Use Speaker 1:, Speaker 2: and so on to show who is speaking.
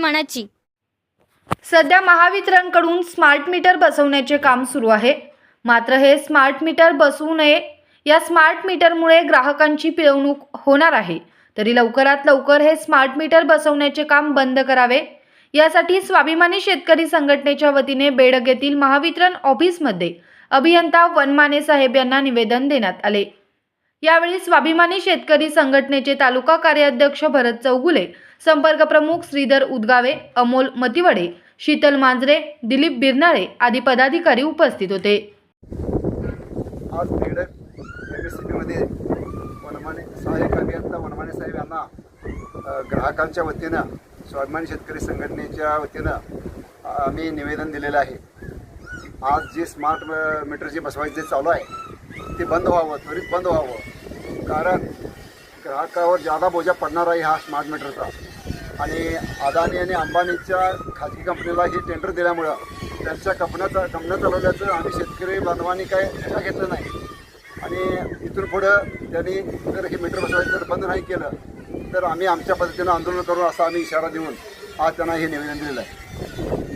Speaker 1: मानाची.
Speaker 2: सध्या महावितरणकडून स्मार्ट मीटर बसवण्याचे काम सुरू आहे. मात्र हे स्मार्ट मीटर बसवू नये या स्मार्ट मीटरमुळे ग्राहकांची पिळवणूक होणार आहे. तरी लवकरात लवकर हे स्मार्ट मीटर बसवण्याचे काम बंद करावे. यासाठी स्वाभिमानी शेतकरी संघटनेच्या वतीने बेडग येथील महावितरण ऑफिसमध्ये अभियंता वनमाने साहेब यांना निवेदन देण्यात आले. यावेळी स्वाभिमानी शेतकरी संघटनेचे तालुका कार्याध्यक्ष भरत चौगुले संपर्क प्रमुख श्रीधर उदगावे अमोल मतिवडे शीतल मांजरे दिलीप बिरनाळे आदी पदाधिकारी उपस्थित होते.
Speaker 3: आज बेडक एम वनमाने सहाय्यक अभियंता वनमाने साहेब यांना ग्राहकांच्या वतीनं स्वाभिमानी शेतकरी संघटनेच्या वतीनं आम्ही निवेदन दिलेलं आहे. आज जे स्मार्ट मीटर जे बसवायचं चालू आहे ते बंद व्हावं त्वरित बंद व्हावं. कारण ग्राहकावर जादा बोजा पडणार आहे हा स्मार्ट मीटरचा आणि अदानी आणि अंबानीच्या खाजगी कंपनीला हे टेंडर दिल्यामुळं त्यांच्या कंपन्या कंपन्या चालवल्याचं आम्ही शेतकरी बांधवांनी काय लक्षात घेतलं नाही. आणि इथून पुढं त्यांनी जर हे मीटर बसवायचं जर बंद नाही केलं तर आम्ही आमच्या पद्धतीनं आंदोलन करू असा आम्ही इशारा देऊन आज त्यांना हे निवेदन दिलेलं आहे.